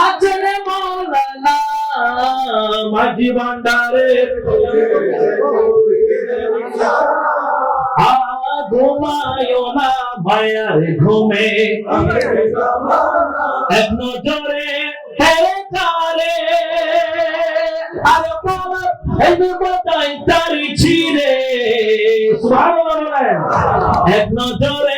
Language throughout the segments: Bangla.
আছেন মৌলানা মাঝি ভান্ডারে। ঘুমায়ো না ভাইয়ার ঘুমে। এক নজরে হেরে আর বাবা এই বোতাই তারি ছিড়ে। এক নজরে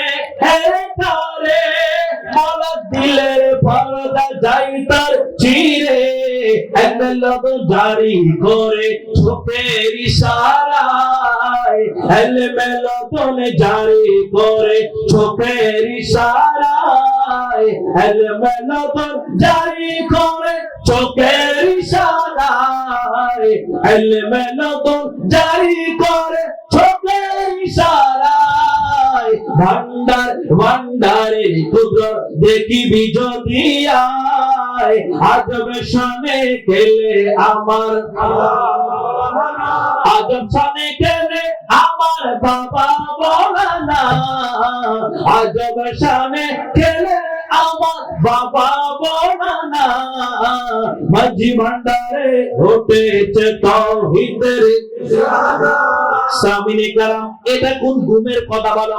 এক লোক জারি করে ছোপের ইশারায় এলে মেলতন জারি করে ছোপের ইশারায় এলে মেলতন জারি করে ছোপের ইশারায় এলে মেলতন জারি করে ভান্ডার ভান্ডারে কুদ্র দেখিবি যদি আয় আজব শানে খেলে আমার আজব শানে খেলে আমার বাবা বলানা আজব শানে খেলে আমার বাবা বলানা মাঝি ভান্ডারে সামিনে কালাম এটা কোন ঘুমের কথা বলা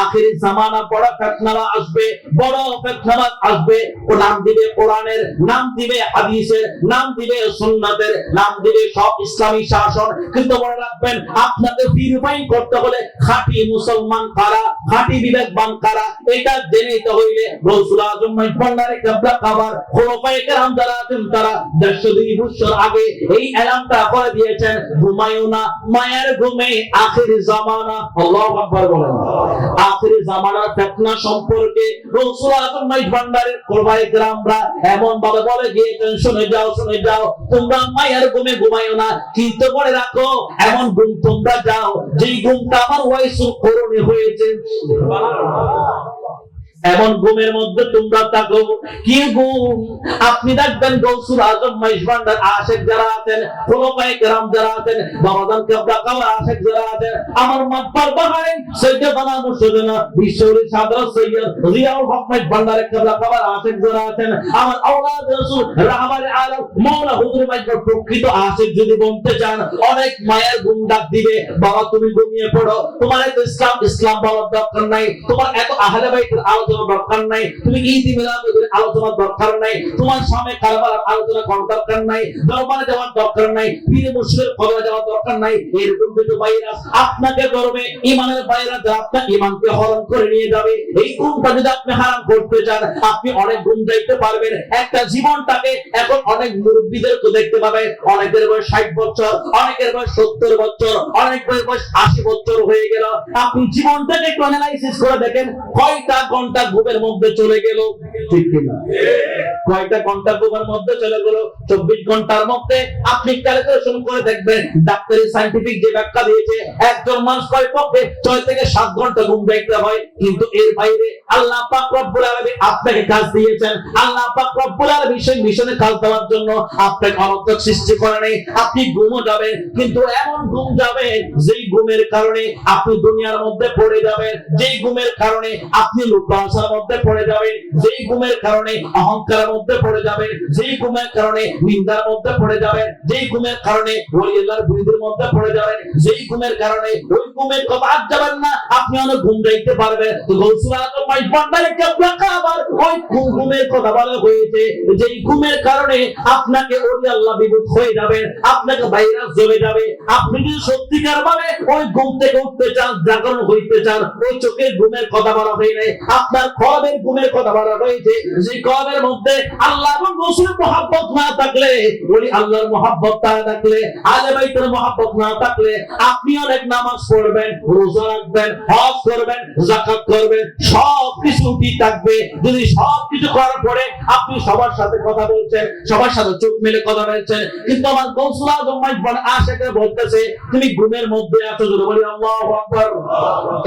আখেরি জামানা বড় ফেতনারা আসবে, বড় ফেতনারা আসবে। ও নাম দিবে কোরআনের, নাম দিবে হাদিসের, নাম দিবে সুন্নাতের, নাম দিবে সব ইসলামী শাসন। কিন্তু মনে রাখবেন আপনাকে করতে হলে খাঁটি মুসলমান কারা, খাঁটি বিবেকবান কারা, এটা জেনে নিতে হইলে রসুল আজম ভান্ডারে খাবার যারা আছেন তারা দুই বছর আগে এই করে দিয়েছেন ঘুমায়ও না মায়ের ঘুমে আখির জামানা, আল্লাহু বলেন। আখির ফিতনা সম্পর্কে ভান্ডারের কোরবাই গ্রামরা এমন ভাবে বলে গিয়েছেন শুনে যাও শুনে যাও, তোমরা মায়ের ঘুমে ঘুমায়ও না, কিন্তু করে রাখো, এমন ঘুম তোমরা যাও, যেই ঘুমটা আমার ওয়াইসুল করণে হয়েছে। এমন ঘুমের মধ্যে তোমরা থাকো। কি ঘুম? আপনি দেখবেন গৌসুল আজম মাইশ ভান্ডার, আশেক যারা আছেন খোলফায়ে কেরাম যারা আছেন বাবাজান কাবলা কাওয়া আশেক যারা আছেন, আমার মাতবার বাহারেন সৈয়দানা মুর্শিদানা বিশ্বরী সাদর সৈয়দ জিয়াউল হক মাইশ ভান্ডারের কাবলা কাওয়া আশেক যারা আছেন, আমার আওলাদ রাসূল রাহমার আলম মাওলা হুজুর মাইশ প্রকৃত আশেক যদি বলতে চান, অনেক মায়ের ঘুম ডাক দিবে, বাবা তুমি ঘুমিয়ে পড়ো, তোমার এত ইসলাম ইসলাম বলার দরকার নাই, তোমার এত আহলে বাইতের আলোচনা দরকার নাই। তুমি ঈদ মিলাদের আলোচনা দরকার নাই। তোমার সামনে কারবার আলোচনা করার দরকার নাই। দরবারে যাওয়ার দরকার নাই। পীর মুর্শিদের কবরে যাওয়ার দরকার নাই। এরকম কিছু ভাইরাস আপনাকে করবে ইমানের ভাইরাস আপনার ইমানকে হরণ করে নিয়ে যাবে। এই ঘুমটা যদি আপনি হারাম করতে চান, আপনি অনেক ঘুম যাইতে পারবেন। একটা জীবনটাকে এখন অনেক মুরব্বীদেরকে দেখতে পাবেন অনেকের বয়স ষাট বছর, অনেকের বয়স সত্তর বছর, অনেকের বয়স আশি বছর হয়ে গেল। আপনি জীবনটাকে একটু অ্যানালাইসিস করে দেখেন। কয়টা ঘণ্টা ঘুমের মধ্যে চলে গেল। ঠিক কিনা? কয়টা ঘণ্টা ঘুমের মধ্যে চলে গেল, চব্বিশ ঘণ্টার মধ্যে। আপনি ক্যালকুলেশন করে দেখবেন, ডাক্তারি সাইন্টিফিক যে ব্যাখ্যা দিয়েছে, একজন মানুষ কয় পক্ষে ছয় থেকে সাত ঘণ্টা ঘুম দেখতে হয়, কিন্তু এর বাইরে আল্লাহ পাক রব্বুল আলামিন আপনাকে কাজ দিয়েছেন। আল্লাহ পাক রব্বুল আলামিন সেই মিশনে কাজ দেওয়ার জন্য আপনাকে অনর্থক সৃষ্টি করে নেই। আপনি ঘুমও যাবেন, কিন্তু এমন ঘুম যাবে যেই ঘুমের কারণে আপনি দুনিয়ার মধ্যে পড়ে যাবেন। যেই ঘুমের কারণে আপনি লুকাশার মধ্যে পড়ে যাবেন। যেই ঘুমের কারণে মধ্যে পড়ে যাবেন যেই ঘুমের কারণে নিন্দার মধ্যে পড়ে যাবেন যেই ঘুমের কারণে ওলিয়াল্লাহর বিরোধের মধ্যে পড়ে যাবেন যেই ঘুমের কারণে ওই ঘুমের কথা যাবেন না, আপনি অনেক ঘুম যাইতে পারবেন। তো ওই কথা বলা হয়েছে, যেই কারণে আপনাকে বিভূত হয়ে যাবেন আপনাকে ভাইরাস যাবে। আপনি যদি সত্যিকার ভাবে ওই ঘুম থেকে উঠতে চান, জাগরণ হইতে চান, ওই চোখের ঘুমের কথা বলা হয় আপনার কবের ঘুমের কথা বলা হয়েছে যে কবের মধ্যে রসুলের না থাকলে আল্লাহর না থাকলে, আলে বাইতের না থাকলে, আপনি অনেক নামাজ পড়বেন, রোজা রাখবেন, হজ করবেন করবেন সব কিছু ঠিক থাকবে। যদি সব কিছু করার পরে আপনি সবার সাথে কথা বলছেন, সবার সাথে চোখ মেলে কথা বলছেন, কিন্তু আমার আশেকে বলতেছে, তুমি ঘুমের মধ্যে আছো? যদি বলি, আল্লাহু আকবার।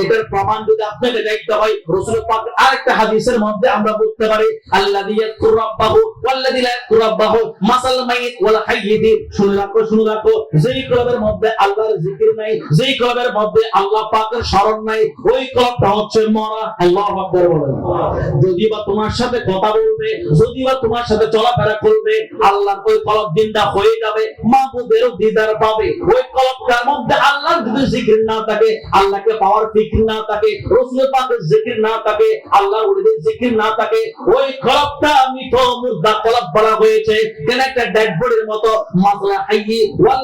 এটার প্রমাণ যদি আপনাকে দেখতে হয় পাক আরেকটা হাদিসের মধ্যে আমরা বলতে পারি আল্লাহ ইয়াকুর রাব্বাহু ওয়াল্লাযী লা ইয়াযকুরু রাব্বাহু মাসাল মাইয়িত ওয়াল হাইয়্যিতি শুনে রাখো শুনে রাখো। যেই কলবের মধ্যে আল্লাহর জিকির নাই মধ্যে আল্লাহ পাকের স্মরণ নাই, ওই হচ্ছে মরা। আল্লাহু যদি বা তোমার সাথে কথা বলবে যদি বা তোমার সাথে চলাফেরা করবে, আল্লাহর ওই হয়ে যাবে দিদার পাবে। ওই মধ্যে আল্লাহর যদি জিকির না থাকে, আল্লাহকে পাওয়ার ফিকির না থাকে, রসুলের পাকের জিকির না থাকে, আল্লাহর ওলিদের জিকির না থাকে, ওই কলবটা মৃত মুর্দা কলব বলা হয়েছে। কেন একটা ডেড মতো, মাসলা ওয়াল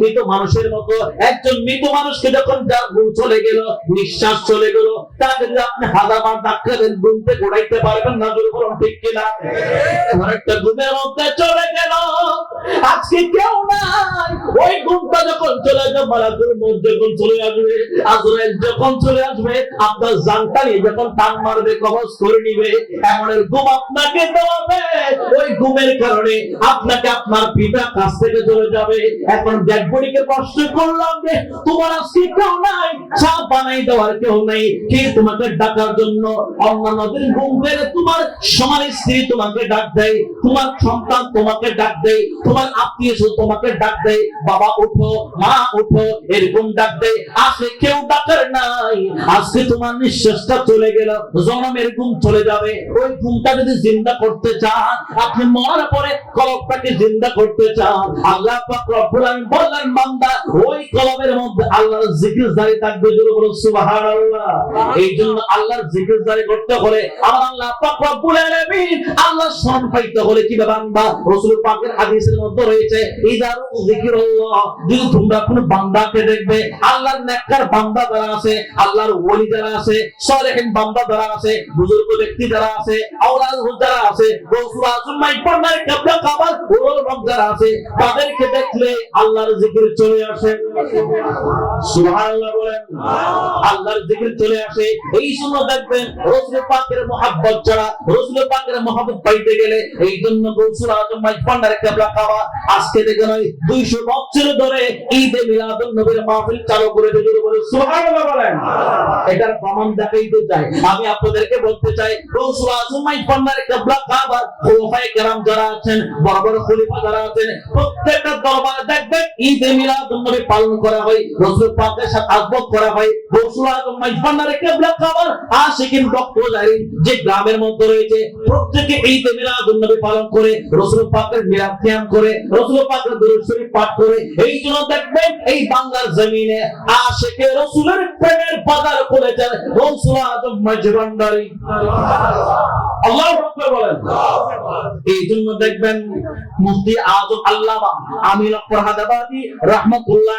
মৃত মানুষের মতো একজন মৃত মানুষকে যখন যার ঘুম চলে গেল, নিঃশ্বাস চলে গেল, তাকে যদি আপনি হাজার বার ঘুমতে ঘোরাইতে পারবেন না, জোরে বলুন, ঠিক কিনা? একটা ঘুমের মধ্যে চলে গেল। আজকে কেউ নাই। ওই ঘুমটা যখন চলে যখন চলে আসবে, আজরাইল যখন চলে আসবে, আপনার জানটা নিয়ে যখন টান মারবে, কবজ করে নিবে, এমনের ঘুম আপনাকে দেওয়াবে। ওই ঘুমের কারণে আপনাকে আপনার পিতা কাছ থেকে চলে যাবে। এখন ডেড বডিকে প্রশ্ন যে তোমার নাই। বানাই দেওয়ার কেউ কে তোমাকে ডাকার জন্য? অন্যান্যদের ঘুম পেলে তোমার সমান স্ত্রী তোমাকে ডাক দেয়। তোমার সন্তান তোমাকে ডাক দেয়। তোমার আত্মীয় স্বজন তোমাকে ডাক দেয়। বাবা মা এরকম ডাক দেয়। কেউ ডাকার নাই। আজকে তোমার নিঃশ্বাসটা চলে গেল। জনমের ঘুম চলে যাবে। ওই ঘুমটা যদি জিন্দা করতে চান, আপনি মরার পরে কলবটাকে জিন্দা করতে চান। আল্লাহ বললেন, বান্দা, ওই কলবের মধ্যে আল্লাহর জিকির জারি থাকবে জোরে বলো সুবহানাল্লাহ। এই জন্য আল্লাহর জিকির জারি করতে হলে আমার আল্লাহ পাক রব্বুল আলামিন আল্লাহ স্মরণ পাইতে হলে কি বান্দা? রাসূল পাকের হাদিসের মধ্যে রয়েছে ইদারু জিকিরুল্লাহ যদি তোমরা কোন বান্দাকে দেখবে আল্লাহর নেককার বান্দা যারা আছে আল্লাহর ওলি যারা আছে সলেহিন বান্দা যারা আছে বুজুর্গ ব্যক্তি যারা আছে আওলাদ যারা আছে গৌসুল আজম মাই পড়নার কাবলা কাবার ওর রব যারা আছে তাদেরকে দেখলে আল্লাহর জিকির চলে আসে। সুবহানাল্লাহ বলেন। আল্লাহর জিকির চলে আসে। এই জন্য দেখবেন রাসূল পাকের মহব্বত ছাড়া রাসূল পাকের মহব্বত পাইতে গেলে এই জন্য গৌসুল আজম মাই পড়নার কাবলা কাবা আজকে দেখেন ওই 200 বছর ধরে ঈদে মিলাদুন নবীর মাহফিল চালু করে দিয়ে বলে সুবহানাল্লাহ বলেন। এটার প্রমাণ চাই। আমি আপনাদেরকে বলতে চাই কাবলা যারা আছেন, বড় বড় যারা আছেন, প্রত্যেকটা দেখবেন পালন করা হয়, রসুল পাকের সাথে আজবত করা হয়। রসুল আজম মাই পন্নার কাবলা কাবার আশিকিন ডক্টর জারিন যে গ্রামের মধ্যে রয়েছে, প্রত্যেকে ঈদে মিলাদুন নবী পালন করে, রসুল পাকের মিলাদ কিয়াম করে, রসুল পাকের দরুদ শরীফ পাঠ করে। এই জন্য দেখবেন, এই বাংলার জমিনে আশেকে রসুলের প্রেমের বাজার খুলেছেন রসুল আজম মজবান্ডারি আল্লাহ বলেন। এই জন্য দেখবেন, মুফতি আজম আল্লামা আমিন ফরহাদাবাদী রাহমাতুল্লাহ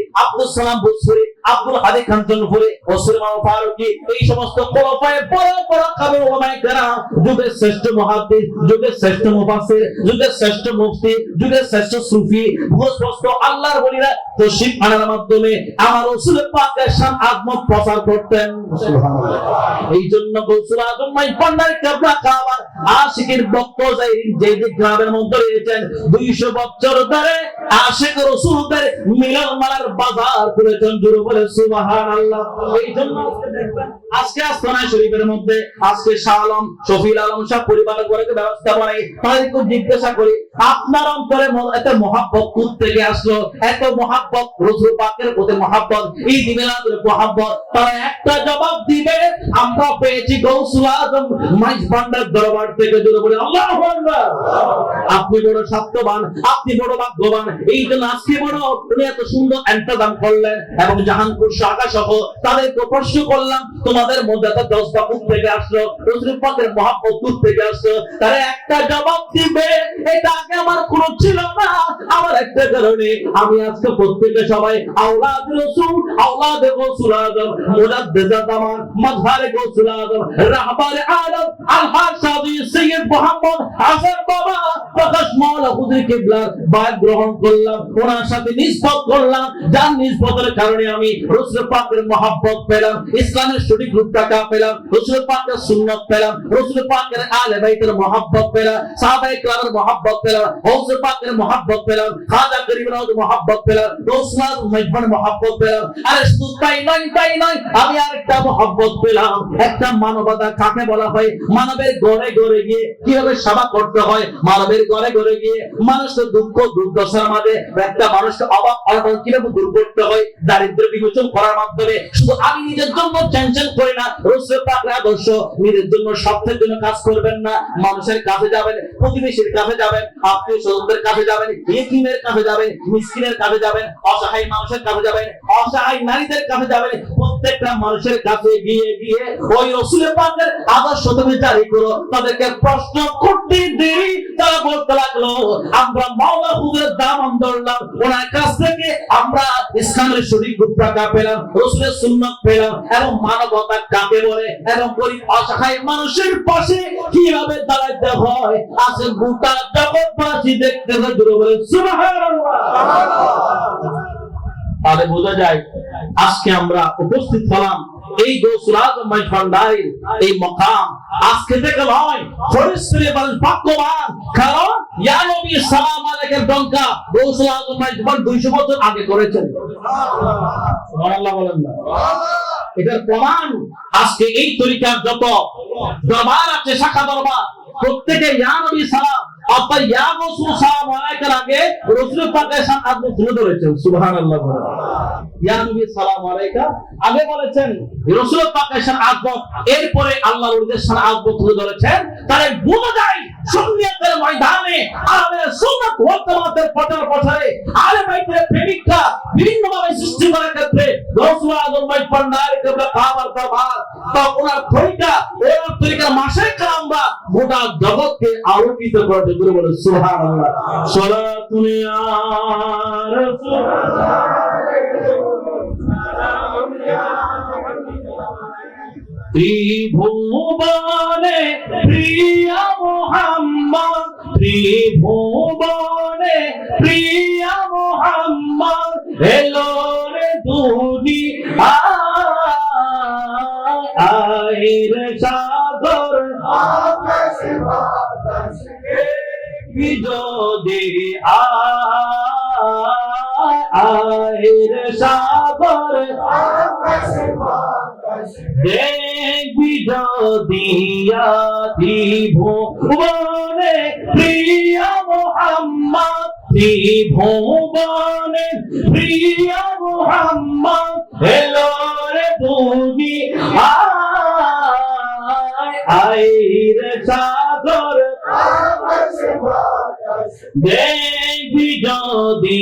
আব্দুল সালাম বুসরি আব্দুল হাদি কাঞ্চনপুরি ওসমান ফারুকি এই সমস্ত খোলাফায়ে বড় বড় কাবির ওলামায়ে কেরাম যুগের শ্রেষ্ঠ মুহাদ্দিস যুগের শ্রেষ্ঠ মুফাসসির যুগের শ্রেষ্ঠ মুফতি যুগের শ্রেষ্ঠ সুফি ভূস্পষ্ট আল্লাহর ওলিরা তশরিফ আনার মাধ্যমে আমার রাসূল পাকের শান আজমত প্রচার করতেন। সুবহানাল্লাহ। এই জন্য গৌসুল আজম মাই পান্ডার কাবলা কাবার আশিকের ভক্ত যাই যে যে গ্রামের মধ্যে রয়েছেন 200 বছর ধরে আশিক রাসূলদের বাজার বলে এই জন্য আজকে শরীফের মধ্যে আজকে শাহ আলম, শফিল আলম বর্গের ব্যবস্থা তাদেরকে জিজ্ঞাসা করি, আপনার অন্তরে এত মহাব্বত থেকে আসলো? এত মহাব্বত রসুল পাকের প্রতি মহাব্বত এই মহাব্বত। তারা একটা জবাব দিবে, আমরা পেয়েছি গৌসুল আজম মাইজ দরবার থেকে জুড়ে বলে আপনি বড় সত্যবান আপনি বড় ভাগ্যবান এই জন্য আজকে বড় উনি এত সুন্দর ইন্তজাম করলেন এবং জাহানপুর শাখা সহ তাদেরকে প্রশ্ন করলাম তোমাদের মধ্যে এত দশটা কোথ থেকে আসলো রসুল পাকের মহাব্বত কোথ থেকে আসলো। তারা একটা জবাব দিবে, এটা আগে আমার কোনো ছিল না, আমার একটা কারণে আমি আজকে প্রত্যেকে সবাই আওলাদ রসুল, আওলাদ গৌসুল আজম মুজাদ্দিদ জামান মাজহার গৌসুল আজম রাহবার আলম আলহাজ সাদি সৈয়দ মোহাম্মদ হাসান বাবা, প্রকাশ মাওলা হুজুর কিবলার বাদ গ্রহণ করে করলাম ওনার সাথে নিষ্পত করলাম, যার নিষ্পতের কারণে আমি রসুল পাকের মহাব্বত পেলাম, ইসলামের সঠিক রূপ টাকা পেলাম রসুল পাকের সুন্নত পেলাম রসুল পাকের আলে বাইতের মহাব্বত পেলাম কেরামের মহাব্বত পেলাম হৌসুল পাকের মহাব্বত পেলাম, খাজা মহাব্বত পেলাম রসুল মেজবান মহাব্বত পেলাম, আরে শুধু তাই নয় তাই নয়, আমি আরেকটা মহাব্বত পেলাম, একটা মানবতা কাকে বলা হয়? মানবের ঘরে ঘরে গিয়ে কীভাবে সেবা করতে হয়? মানবের ঘরে ঘরে গিয়ে মানুষের দুঃখ, দুর্দশার মাঝে একটা মানুষকে অবাক অনটন কীভাবে দূর করতে হয় দারিদ্র বিমোচন করার মাধ্যমে। শুধু আমি নিজের জন্য টেনশন করি না, রসুল পাকের আদর্শ নিজের জন্য স্বার্থের জন্য কাজ করবেন না। মানুষের কাছে যাবেন, প্রতিবেশীর কাছে যাবেন, আত্মীয় স্বজনদের কাছে যাবেন ইয়েতিমের কাছে যাবেন, মিসকিনের কাছে যাবেন, অসহায় মানুষের কাছে যাবেন, অসহায় নারীদের কাছে যাবেন, প্রত্যেকটা মানুষের কাছে গিয়ে গিয়ে ওই রসুল পাকের আদর্শ তুমি জারি করো। তাদেরকে প্রশ্ন করতে দেরি, তারা বলতে লাগল, আমরা মাওলা হুজুরের দাম ধরলাম ওনার কাছ থেকে আমরা ইসলামের পেলাম, রসুলের সুন্নত পেলাম এবং মানবতা কাকে বলে এবং গরিব, অসহায় মানুষের পাশে কীভাবে দাঁড়াইতে হয়? আছে গোটা জগৎবাসী দেখতে দূরে বলে তাহলে বোঝা যায়, আজকে আমরা উপস্থিত হলাম এই এই মকাম আজকে থেকে নয় বলেন কারণ ইয়া নবী সালাম মাইজবান 200 বছর আগে করেছেন। সুবহানাল্লাহ বলেন না। এটার প্রমাণ আজকে এই তরিকার যত দরবার আছে, শাখা দরবার, প্রত্যেকে ইয়া নবী সালাম অর্থাৎ ইয়া রাসূল সালাম আগে রাসূল পাকের আপনি তুলে ধরেছেন। সুবহানাল্লাহ ইয়া নবী, সালাম আলাইকা। আগে বলেছেন রাসূল পাকের সাথে এরপরে তুলে ধরেছেন। তাহলে যায় ময়দানে, আলেমের সুন্নাত প্রচার প্রসারে আলেম বিভিন্ন ভাবে সৃষ্টি করার ক্ষেত্রে রাসূল আজম ভাই পান্ডার কেবলা খাবার দরবার, তা ওনার ওনার মাসে কালামরা গোটা জগৎকে আলোকিত করতে গুরু বলে সুবহানাল্লাহ। সালাতুন ইয়া রাসূল ত্রিভুবনে প্রিয়া মোহাম্মদ ত্রিভুবনে প্রিয়া মোহাম্মদ দেখবি যদিয়া ত্রিভুবনে প্রিয় মোহাম্মদ ত্রিভুবনে প্রিয় মোহাম্মদ? এলো রে তুমি আয় আয় রে সাগর। দেখবি যদি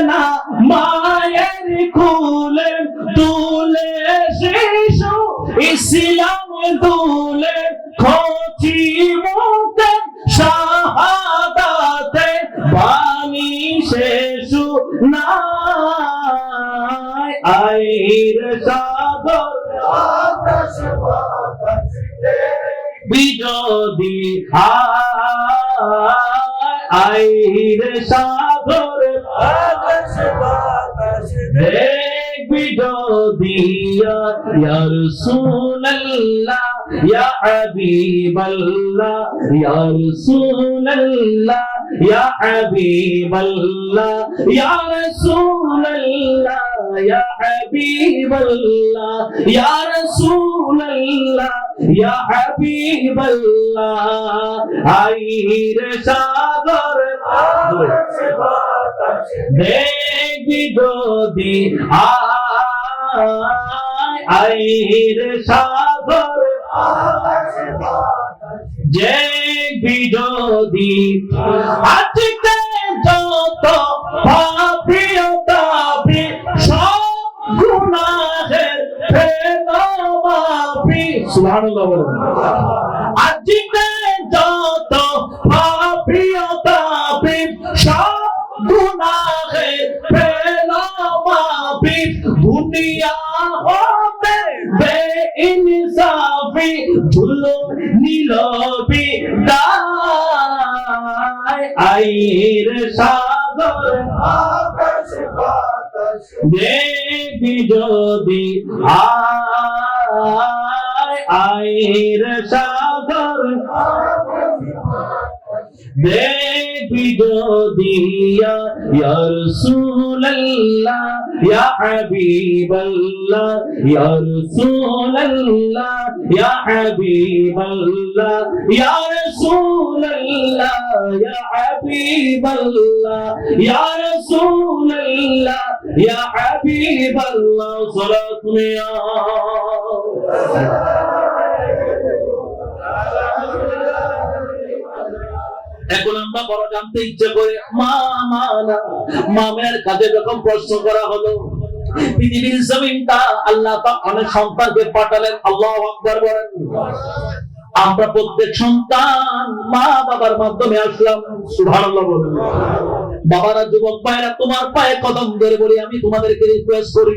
আমেনা মায়ের কুলে তুলে শিশু ইসলাম দুলে খোঁচি মুক্তে শাহাদাতে বাণী শেষু নাই। আইর সাগর বিজদি আইর সাগর দেখবি যদি ইয়া রাসূলুল্লাহ ইয়া হাবিবাল্লাহ ইয়া রাসূলুল্লাহ ইয়া হাবিবাল্লাহ ইয়া রাসূলুল্লাহ ইয়া হাবিবাল্লাহ ইয়া রাসূলুল্লাহ ইয়া হাবিবাল্লাহ আইরে সাগর দেখবি যদি আইরে সাগর যে বিরোধী আজকে যত পাপিও তাপি, সব গুনাহের ফেলো মাপি সুবহানাল্লাহ ইনসাফি নীল আইর সাগর। যদি আইর সাগর। দেখবি যদি ইয়া রাসূলুল্লাহ, ইয়া হাবিবাল্লাহ, ইয়া রাসূলুল্লাহ, ইয়া হাবিবাল্লাহ, ইয়া রাসূলুল্লাহ, ইয়া হাবিবাল্লাহ, ইয়া রাসূলুল্লাহ, ইয়া হাবিবাল্লাহ সালাতু ইয়া। এখন আমরা বড় জানতে ইচ্ছে করে, মা মামের কাছে যখন প্রশ্ন করা হলো, পৃথিবীর জমিনটা আল্লাহ অনেক সন্তানকে পাঠালেন, আল্লাহ আকবার বলেন। আমরা প্রত্যেক সন্তান মা বাবার মাধ্যমে আসলাম, সুবহানাল্লাহ বাবারা, যুবক ভাইরা, তোমার পায়ে কদম ধরে বলি, আমি তোমাদেরকে রিকোয়েস্ট করি।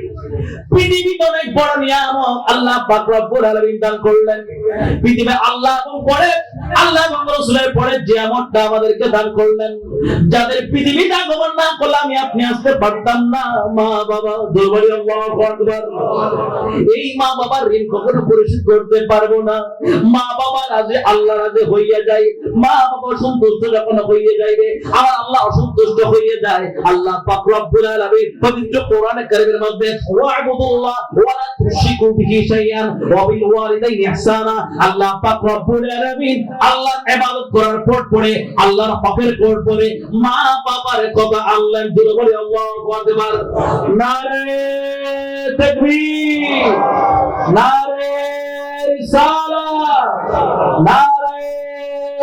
পৃথিবী অনেক বড় নিয়ামত, আল্লাহ পাক রব্বুল আলামিন দান করলেন। পৃথিবী আল্লাহ এবং পরে আল্লাহ এবং পরে যে আমতটা আমাদেরকে দান করলেন, যাদের পৃথিবীটা আগমন না করলে আমি আপনি আসতে পারতাম না। মা বাবা দুর্বলী এই মা বাবার ঋণ কখনো পরিশোধ করতে পারব না। মা বাবা রাজে, আল্লাহ রাজে হইয়া যায়। মা বাবা সন্তুষ্ট যখন হইয়া যাইবে আমার আল্লাহ অসন্তুষ্ট হইয়া যায়। আল্লাহ পাক রব্বুল আলামিন পবিত্র কোরআনে কারীমের মধ্যে ওয়া'বুদুল্লাহ ওয়া লা তুশরিকু বিহি শাইআন, ওয়া বিল ওয়ালিদাইনি ইহসানা। আল্লাহ পাক রব্বুল আলামিন আল্লাহর ইবাদত করার পর পরে আল্লাহর হকের পর পরে মা বাবার কথা আল্লাহ বলে, আল্লাহু আকবার। নারে তাকবীর, নারে রিসালাত নারে